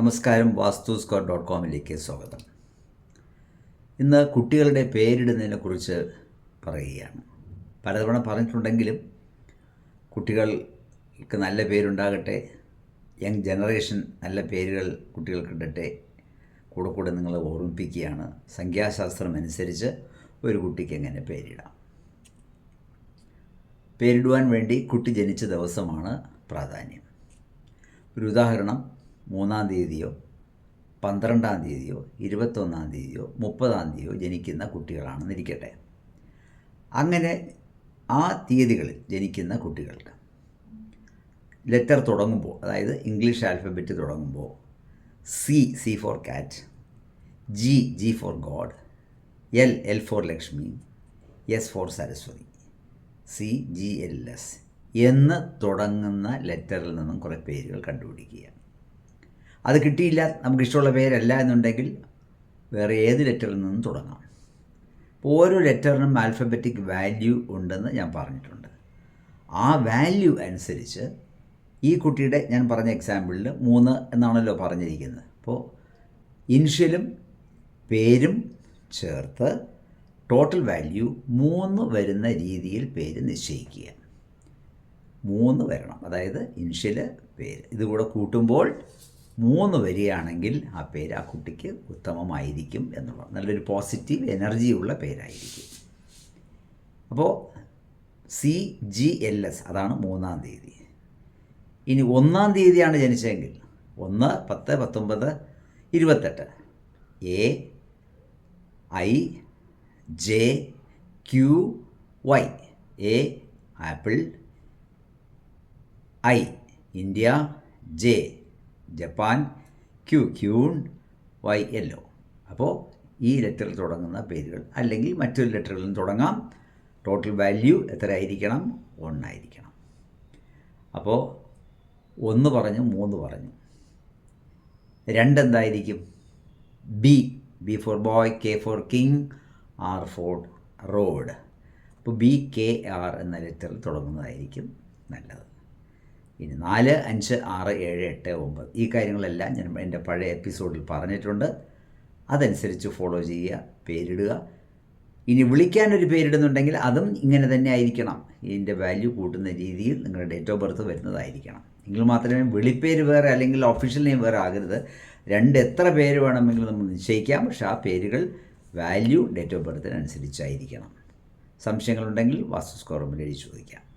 നമസ്കാരം വാസ്തു square dot കോമിലേക്ക് സ്വാഗതം. ഇന്ന് കുട്ടികളുടെ പേരിടുന്നതിനെക്കുറിച്ച് പറയുകയാണ്. പലതവണ പറഞ്ഞിട്ടുണ്ടെങ്കിലും കുട്ടികൾക്ക് നല്ല പേരുണ്ടാകട്ടെ യങ് ജനറേഷൻ നല്ല പേരുകൾ കുട്ടികൾക്ക് ഇടട്ടെ കൂടെ കൂടെ നിങ്ങളെ ഓർമ്മിപ്പിക്കുകയാണ്. സംഖ്യാശാസ്ത്രം അനുസരിച്ച് ഒരു കുട്ടിക്ക് എങ്ങനെ പേരിടാം? പേരിടുവാൻ വേണ്ടി കുട്ടി ജനിച്ച ദിവസമാണ് പ്രാധാന്യം. ഒരു ഉദാഹരണം മൂന്നാം തീയതിയോ പന്ത്രണ്ടാം തീയതിയോ ഇരുപത്തൊന്നാം തീയതിയോ മുപ്പതാം തീയതിയോ ജനിക്കുന്ന കുട്ടികളാണെന്നിരിക്കട്ടെ അങ്ങനെ ആ തീയതികളിൽ ജനിക്കുന്ന കുട്ടികൾക്ക് ലെറ്റർ തുടങ്ങുമ്പോൾ അതായത് ഇംഗ്ലീഷ് ആൽഫബറ്റ് തുടങ്ങുമ്പോൾ C C for cat G G for god L L for Lakshmi S for Saraswati C G L S എന്ന് തുടങ്ങുന്ന ലെറ്ററിൽ നിന്നും കുറേ പേരുകൾ കണ്ടുപിടിക്കുക അത് കിട്ടിയില്ല നമുക്ക് ഇഷ്ടമുള്ള പേരല്ല എന്നുണ്ടെങ്കിൽ വേറെ ഏത് ലെറ്ററിൽ നിന്നും തുടങ്ങാം. ഓരോ ലെറ്ററിനും ആൽഫബറ്റിക് വാല്യൂ ഉണ്ടെന്ന് ഞാൻ പറഞ്ഞിട്ടുണ്ട്. ആ വാല്യൂ അനുസരിച്ച് ഈ കുട്ടിയുടെ ഞാൻ പറഞ്ഞ എക്സാമ്പിളിൽ മൂന്ന് എന്നാണല്ലോ പറഞ്ഞിരിക്കുന്നത്. അപ്പോൾ ഇനിഷ്യലും പേരും ചേർത്ത് ടോട്ടൽ വാല്യൂ മൂന്ന് വരുന്ന രീതിയിൽ പേര് നിശ്ചയിക്കുക. മൂന്ന് വരണം. അതായത് ഇനിഷ്യൽ പേര്. ഇതുകൂടെ കൂട്ടുമ്പോൾ മൂന്ന് വരികയാണെങ്കിൽ ആ പേര് ആ കുട്ടിക്ക് ഉത്തമമായിരിക്കും എന്നുള്ളത് നല്ലൊരു പോസിറ്റീവ് എനർജിയുള്ള പേരായിരിക്കും. അപ്പോൾ സി ജി എൽ എസ് അതാണ് മൂന്നാം തീയതി. ഇനി ഒന്നാം തീയതിയാണ് ജനിച്ചതെങ്കിൽ ഒന്ന് പത്ത് പത്തൊമ്പത് ഇരുപത്തെട്ട്. A I J Q Y A apple I India J Japan Q queen Y yellow അപ്പോൾ ഈ ലെറ്ററിൽ തുടങ്ങുന്ന പേരുകൾ അല്ലെങ്കിൽ മറ്റൊരു ലെറ്ററിലും തുടങ്ങാം. ടോട്ടൽ വാല്യൂ എത്ര ആയിരിക്കണം ഒന്നായിരിക്കണം. അപ്പോൾ ഒന്ന് പറഞ്ഞു മൂന്ന് പറഞ്ഞു. രണ്ടെന്തായിരിക്കും? B B for boy K for king R for road അപ്പോൾ ബി കെ ആർ എന്ന ലെറ്ററിൽ തുടങ്ങുന്നതായിരിക്കും നല്ലത്. ഇനി നാല് അഞ്ച് ആറ് ഏഴ് എട്ട് ഒമ്പത്. ഈ കാര്യങ്ങളെല്ലാം ഞാൻ എന്റെ പഴയ എപ്പിസോഡിൽ പറഞ്ഞിട്ടുണ്ട്. അതനുസരിച്ച് ഫോളോ ചെയ്യുക പേരിടുക. ഇനി വിളിക്കാനൊരു പേരിടുന്നുണ്ടെങ്കിൽ അതും ഇങ്ങനെ തന്നെ ആയിരിക്കണം. ഇതിന്റെ വാല്യൂ കൂട്ടുന്ന രീതിയിൽ നിങ്ങളുടെ ഡേറ്റ് ഓഫ് ബർത്ത് വരുന്നതായിരിക്കണം. എങ്കിൽ മാത്രമേ വിളിപ്പേര് വേറെ അല്ലെങ്കിൽ ഒഫീഷ്യൽ നെയിം വേറെ ആകരുത്. രണ്ട് എത്ര പേര് വേണമെങ്കിലും നമ്മൾ നിശ്ചയിക്കാം. പക്ഷെ ആ പേരുകൾ വാല്യൂ ഡേറ്റ് ഓഫ് ബർത്തിനനുസരിച്ചായിരിക്കണം സംശയങ്ങളുണ്ടെങ്കിൽ വാസ്തു സ്കോറമ്പിൽ എഴുതി ചോദിക്കാം.